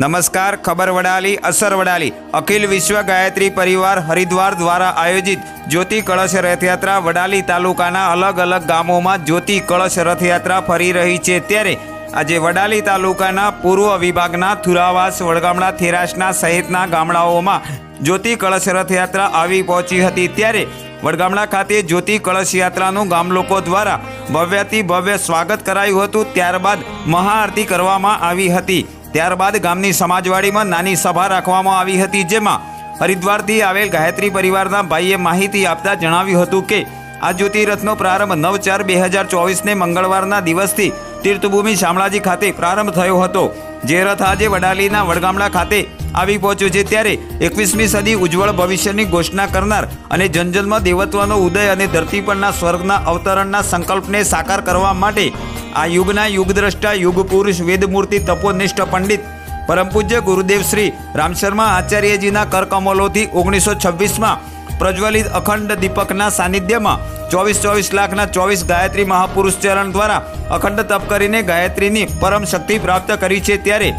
નમસ્કાર, ખબર વડાલી, અસર વડાલી. અખિલ વિશ્વ ગાયત્રી પરિવાર હરિદ્વાર દ્વારા આયોજિત જ્યોતિ કળશ રથયાત્રા વડાલી તાલુકાના અલગ અલગ ગામોમાં જ્યોતિ કળશ રથયાત્રા ફરી રહી છે. ત્યારે આજે વડાલી તાલુકાના પૂર્વ વિભાગના થુરાવાસ, વડગામડા, થેરાસના સહિતના ગામડાઓમાં જ્યોતિ કળશ રથયાત્રા આવી પહોંચી હતી. ત્યારે વડગામડા ખાતે જ્યોતિ કળશ યાત્રાનું ગામ લોકો દ્વારા ભવ્યથી ભવ્ય સ્વાગત કરાયું હતું. ત્યારબાદ મહાઆરતી કરવામાં આવી હતી. ત્યારબાદ ગામની સમાજવાડીમાં નાની સભા રાખવામાં આવી હતી, જેમાં હરિદ્વારથી આવેલ ગાયત્રી પરિવારના ભાઈએ માહિતી આપતા જણાવ્યું હતું કે, આ જ્યોતિરથનો પ્રારંભ નવ ચાર બે હજાર ચોવીસને મંગળવારના દિવસથી તીર્થભૂમિ શામળાજી ખાતે પ્રારંભ થયો હતો. જે રથ આજે વડાલીના વડગામડા ખાતે આવી પહોંચ્યો છે ત્યારે એકવીસમી સદી ઉજ્જવળ ભવિષ્યની ઘોષણા કરનાર અને જનજનમાં દેવત્વનો ઉદય અને ધરતી પરના સ્વર્ગના અવતરણના સંકલ્પને સાકાર કરવા માટે આ યુગના યુગદ્રષ્ટા યુગ પુરુષ વેદમૂર્તિ તપોનિષ્ઠ પંડિત પરમ પૂજ્ય ગુરુદેવ શ્રી રામશર્મા આચાર્યજીના કરકમલોથી ઓગણીસો છવ્વીસમાં પ્રજ્વલિત અખંડ દીપકના સાનિધ્યમાં ચોવીસ ચોવીસ લાખના ચોવીસ ગાયત્રી મહાપુરુષ ચરણ દ્વારા અખંડ તપ કરીને ગાયત્રીની પરમ શક્તિ પ્રાપ્ત કરી છે ત્યારે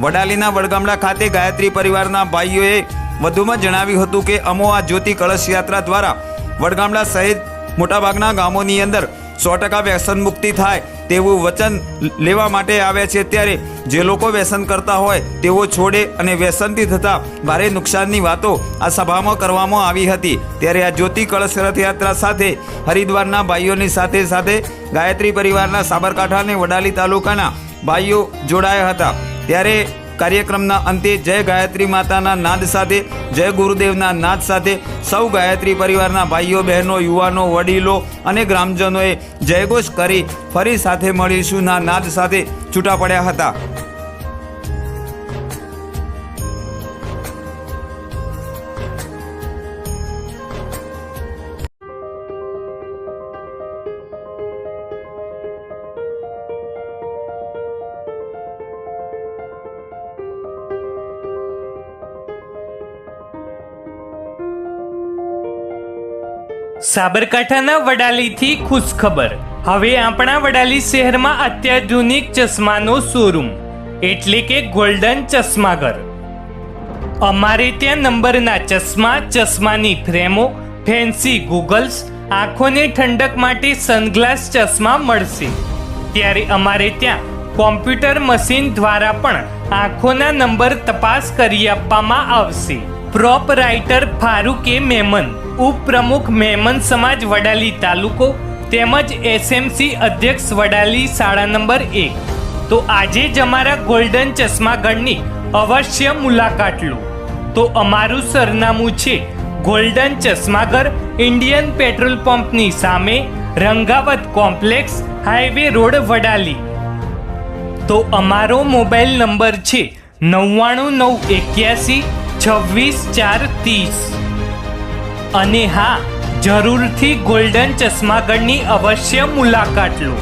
વડાલીના વડગામડા ખાતે ગાયત્રી પરિવારના ભાઈઓએ વધુમાં જણાવ્યું હતું કે અમો આ જ્યોતિ કળશ યાત્રા દ્વારા વડગામડા સહિત મોટાભાગના ગામોની અંદર સો ટકા વ્યસન મુક્તિ થાય તેવું વચન લેવા માટે આવે છે. ત્યારે જે લોકો વ્યસન કરતા હોય, તેઓ છોડે અને વ્યસનથી થતા ભારે નુકસાનની વાતો આ સભામાં કરવામાં આવી હતી. ત્યારે આ જ્યોતિ કળશ રથયાત્રા સાથે હરિદ્વારના ભાઈઓની સાથે સાથે ગાયત્રી પરિવારના સાબરકાંઠા અને વડાલી તાલુકાના ભાઈઓ જોડાયા હતા. ત્યારે કાર્યક્રમના અંતે જય ગાયત્રી માતાના નાદ સાથે, જય ગુરુદેવના નાદ સાથે સૌ ગાયત્રી પરિવારના ભાઈઓ, બહેનો, યુવાનો, વડીલો અને ગ્રામજનોએ જયઘોષ કરી ફરી સાથે મળીશું ના નાદ સાથે છૂટા પડ્યા હતા. સાબરકાંઠાના વડાલીથી ખુશખબર. હવે આપણા વડાલી શહેરમાં અત્યાધુનિક ચશ્માનો શોરૂમ, એટલે કે ગોલ્ડન ચશ્માઘર. અમારે ત્યાં નંબરના ચશ્મા, ચશ્માની ફ્રેમો, ફેન્સી ગૂગલ્સ, આંખોને ઠંડક માટે સનગ્લાસ ચશ્મા મળશે. ત્યારે અમારે ત્યાં કોમ્પ્યુટર મશીન દ્વારા પણ આંખોના નંબર તપાસ કરી આપવામાં આવશે. પ્રોપ રાઇટર ફારૂકે મેમન ઉપપ્રમુખ મેમન સમાજ વડાલી તાલુકો તેમજ એસએમસી અધ્યક્ષ વડાલી શાળા નંબર એક. તો આજે જ અમારા ગોલ્ડન ચશ્માગઢની અવશ્ય મુલાકાત લો. તો અમારું સરનામું છે ગોલ્ડન ચશ્માગર ઇન્ડિયન પેટ્રોલ પંપની સામે Rangavat complex highway road Vadali. તો અમારો મોબાઈલ નંબર છે નવ્વાણું નવ એક્યાસી છવ્વીસ ચાર ત્રીસ. અને હા જરૂરથી ગોલ્ડન ચશ્માગઢની અવશ્ય મુલાકાત લો.